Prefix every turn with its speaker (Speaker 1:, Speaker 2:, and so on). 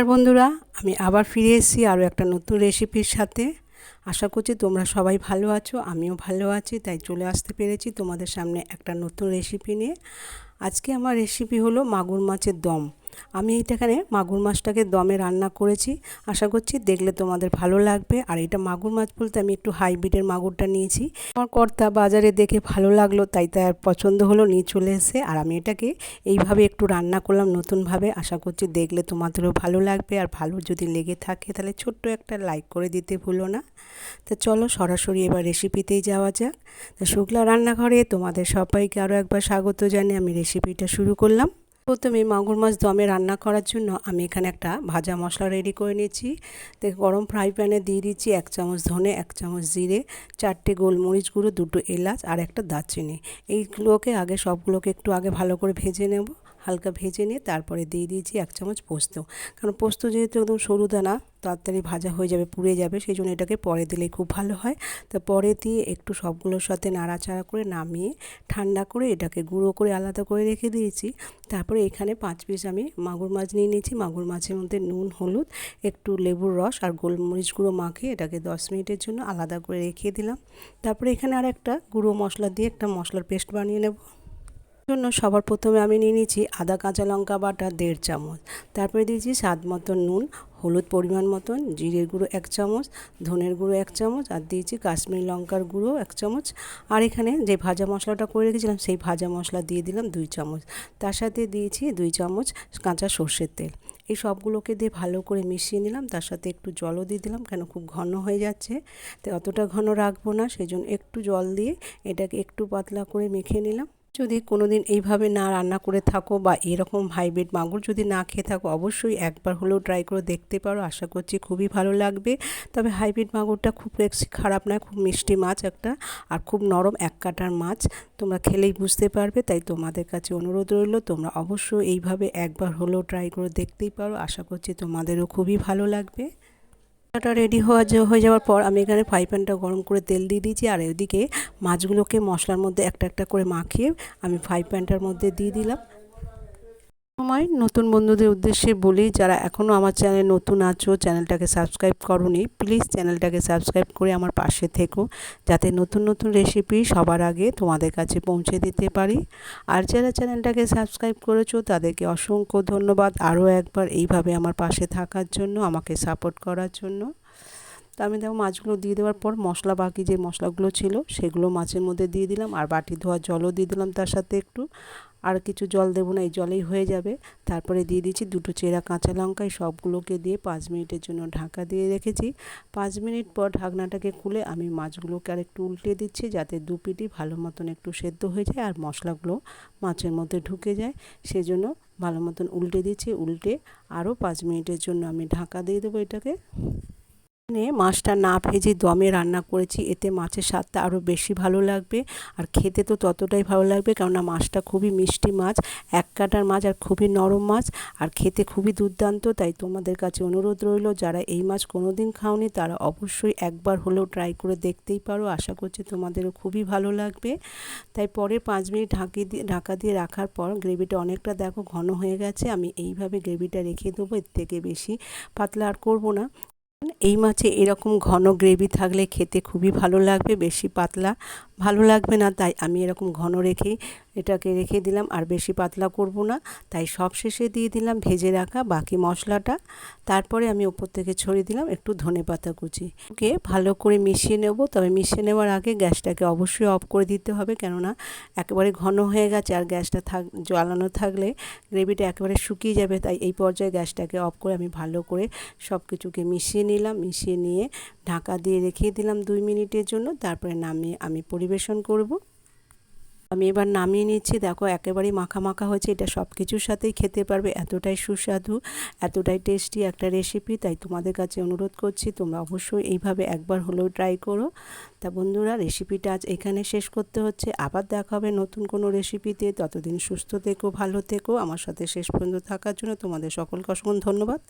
Speaker 1: নমস্কার বন্ধুরা, আমি আবার ফিরে এসেছি আরও একটা নতুন রেসিপির সাথে। আশা করছি তোমরা সবাই ভালো আছো, আমিও ভালো আছি, তাই চলে আসতে পেরেছি তোমাদের সামনে একটা নতুন রেসিপি নিয়ে। আজকে আমার রেসিপি হলো মাগুর মাছের দম। আমি এইটাখানে মাগুর মাছটাকে দমে রান্না করেছি। আশা করছি দেখলে তোমাদের ভালো লাগবে। আর এটা মাগুর মাছ বলতে আমি একটু হাইব্রিডের মাগুরটা নিয়েছি। আমার কর্তা বাজারে দেখে ভালো লাগল, তাই তার পছন্দ হলো, নিয়ে চলে এসে আর আমি এটাকে এইভাবে একটু রান্না করলাম নতুনভাবে। আশা করছি দেখলে তোমাদেরও ভালো লাগবে। আর ভালো যদি লেগে থাকে, তাহলে ছোট্ট একটা লাইক করে দিতে ভুলো না। তো চলো সরাসরি এবার রেসিপিতেই যাওয়া যাক। তো শুক্লা রান্নাঘরে তোমাদের সবাইকে আরও একবার স্বাগত জানিয়ে আমি রেসিপিটা শুরু করলাম। প্রথমে মাগুর মাছ দমে রান্না করার জন্য আমি এখানে একটা ভাজা মশলা রেডি করে নিয়েছি। তো গরম ফ্রাই প্যানে দিয়ে দিচ্ছি এক চামচ ধনে, এক চামচ জিরে, চারটে গোলমরিচ গুঁড়ো, দুটো এলাচ আর একটা দারচিনি। এইগুলোকে আগে সবগুলোকে একটু আগে ভালো করে ভেজে নেব। হালকা ভেজে নিয়ে তারপরে দিয়ে দিয়েছি এক চামচ পোস্ত। কারণ পোস্ত যেহেতু একদম সরু দানা, তাড়াতাড়ি ভাজা হয়ে যাবে, পুড়ে যাবে, সেই জন্য এটাকে পরে দিলে খুব ভালো হয়। তো পরে দিয়ে একটু সবগুলোর সাথে নাড়াচাড়া করে নামিয়ে ঠান্ডা করে এটাকে গুঁড়ো করে আলাদা করে রেখে দিয়েছি। তারপরে এখানে পাঁচ পিস আমি মাগুর মাছ নিয়ে নিয়েছি। মাগুর মাছের মধ্যে নুন, হলুদ, একটু লেবুর রস আর গোলমরিচ গুঁড়ো মাখিয়ে এটাকে দশ মিনিটের জন্য আলাদা করে রেখে দিলাম। তারপরে এখানে আর একটা গুঁড়ো মশলা দিয়ে একটা মশলার পেস্ট বানিয়ে নেব। জন্য সবার প্রথমে আমি নিয়ে নিয়েছি আদা, কাঁচা লঙ্কা বাটা দেড় চামচ। তারপরে দিয়েছি স্বাদ মতন নুন, হলুদ পরিমাণ মতন, জিরের গুঁড়ো এক চামচ, ধনের গুঁড়ো এক চামচ, আর দিয়েছি কাশ্মীরি লঙ্কার গুঁড়ো এক চামচ। আর এখানে যে ভাজা মশলাটা করে রেখেছিলাম, সেই ভাজা মশলা দিয়ে দিলাম দুই চামচ। তার সাথে দিয়েছি দুই চামচ কাঁচা সর্ষের তেল। এই সবগুলোকে দিয়ে ভালো করে মিশিয়ে নিলাম, তার সাথে একটু জলও দিয়ে দিলাম, কেন খুব ঘন হয়ে যাচ্ছে। তাই অতটা ঘন রাখব না সেই জন্য একটু জল দিয়ে এটাকে একটু পাতলা করে মেখে নিলাম। যদি কোনো দিন এইভাবে না রান্না করে থাকো বা এরকম হাইব্রিড মাগুর যদি না খেয়ে থাকো, অবশ্যই একবার হলেও ট্রাই করে দেখতে পারো। আশা করছি খুবই ভালো লাগবে। তবে হাইব্রিড মাগুরটা খুব খারাপ নয়, খুব মিষ্টি মাছ একটা আর খুব নরম এক কাটার মাছ। তোমরা খেলেই বুঝতে পারবে, তাই তোমাদের কাছে অনুরোধ রইল, তোমরা অবশ্যই এইভাবে একবার হলেও ট্রাই করে দেখতেই পারো। আশা করছি তোমাদেরও খুবই ভালো লাগবে। মশলাটা রেডি হওয়া হয়ে যাওয়ার পর আমি এখানে ফ্রাই প্যানটা গরম করে তেল দিয়ে দিয়েছি আর এদিকে মাছগুলোকে মশলার মধ্যে একটা একটা করে মাখিয়ে আমি ফ্রাই প্যানটার মধ্যে দিয়ে দিলাম। সময় নতুন বন্ধুদের উদ্দেশ্যে বলি, যারা এখনও আমার চ্যানেলে নতুন আছো চ্যানেলটাকে সাবস্ক্রাইব করনি প্লিজ চ্যানেলটাকে সাবস্ক্রাইব করে আমার পাশে থেকো, যাতে নতুন নতুন রেসিপি সবার আগে তোমাদের কাছে পৌঁছে দিতে পারি। আর যারা চ্যানেলটাকে সাবস্ক্রাইব করেছ, তাদেরকে অসংখ্য ধন্যবাদ, আরও একবার এইভাবে আমার পাশে থাকার জন্য, আমাকে সাপোর্ট করার জন্য। তো আমি দেখো মাছগুলো দিয়ে দেওয়ার পর মশলা বাকি যে মশলাগুলো ছিল সেগুলো মাছের মধ্যে দিয়ে দিলাম আর বাটি ধোয়া জলও দিয়ে দিলাম তার সাথে একটু। আর কিছু জল দেবো না, এই জলেই হয়ে যাবে। তারপরে দিয়ে দিচ্ছি দুটো চেরা কাঁচা লঙ্কা, এই সবগুলোকে দিয়ে পাঁচ মিনিটের জন্য ঢাকা দিয়ে রেখেছি। পাঁচ মিনিট পর ঢাকনাটাকে খুলে আমি মাছগুলোকে আর একটু উল্টে দিচ্ছি যাতে দু পিটি ভালো মতন একটু সেদ্ধ হয়ে যায় আর মশলাগুলো মাছের মধ্যে ঢুকে যায়। সেজন্য ভালো মতন উল্টে দিচ্ছি, উল্টে আরও পাঁচ মিনিটের জন্য আমি ঢাকা দিয়ে দেবো এটাকে। মাছটা না ভেজে দমে রান্না করেছি, এতে মাছের স্বাদটা আরও বেশি ভালো লাগবে। আর খেতে তো ততটাই ভালো লাগবে, কেননা মাছটা খুবই মিষ্টি মাছ, এক কাটার মাছ আর খুবই নরম মাছ, আর খেতে খুবই দুর্দান্ত। তাই তোমাদের কাছে অনুরোধ রইল, যারা এই মাছ কোনো দিন খাওনি, তারা অবশ্যই একবার হলেও ট্রাই করে দেখতেই পারো। আশা করছি তোমাদেরও খুবই ভালো লাগবে। তাই পরে পাঁচ মিনিট ঢাকি দিয়ে, ঢাকা দিয়ে রাখার পর গ্রেভিটা অনেকটা দেখো ঘন হয়ে গেছে, আমি এইভাবে গ্রেভিটা রেখে দেবো, এর থেকে বেশি পাতলা আর করব না। এই মাছে এরকম ঘন গ্রেভি থাকলে খেতে খুবই ভালো লাগবে, বেশি পাতলা ভালো লাগবে না, তাই আমি এরকম ঘন রেখেই এটাকে রেখে দিলাম, আর বেশি পাতলা করব না, তাই সব শেষে দিয়ে দিলাম ভেজে রাখা বাকি মশলাটা। তারপরে আমি ওপর থেকে ছড়িয়ে দিলাম একটু ধনে পাতা কুচি। ওকে ভালো করে মিশিয়ে নেব, তবে মিশিয়ে নেওয়ার আগে গ্যাসটাকে অবশ্যই অফ করে দিতে হবে, কেননা একেবারে ঘন হয়ে গেছে, আর গ্যাসটা থাক, জ্বালানো থাকলে গ্রেভিটা একেবারে শুকিয়ে যাবে, তাই এই পর্যায়ে গ্যাসটাকে অফ করে আমি ভালো করে সব কিছুকে মিশিয়ে নিলাম। মিশিয়ে নিয়ে ঢাকা দিয়ে রেখে দিলাম দুই মিনিটের জন্য। তারপরে নামিয়ে আমি পরিবেশন করব। আমি এবার নামিয়ে নিচ্ছি। দেখো, একেবারেই মাখা মাখা হয়েছে। এটা সব কিছুর সাথেই খেতে পারবে। এতটাই সুস্বাদু, এতটাই টেস্টি একটা রেসিপি তাই তোমাদের কাছে অনুরোধ করছি, তোমরা অবশ্যই এইভাবে একবার হলেও ট্রাই করো। তা বন্ধুরা রেসিপিটা আজ এখানে শেষ করতে হচ্ছে। আবার দেখা হবে নতুন কোনো রেসিপিতে ততদিন সুস্থ থেকো, ভালো থেকো। আমার সাথে শেষ পর্যন্ত থাকার জন্য তোমাদের সকলকে অসংখ্য ধন্যবাদ।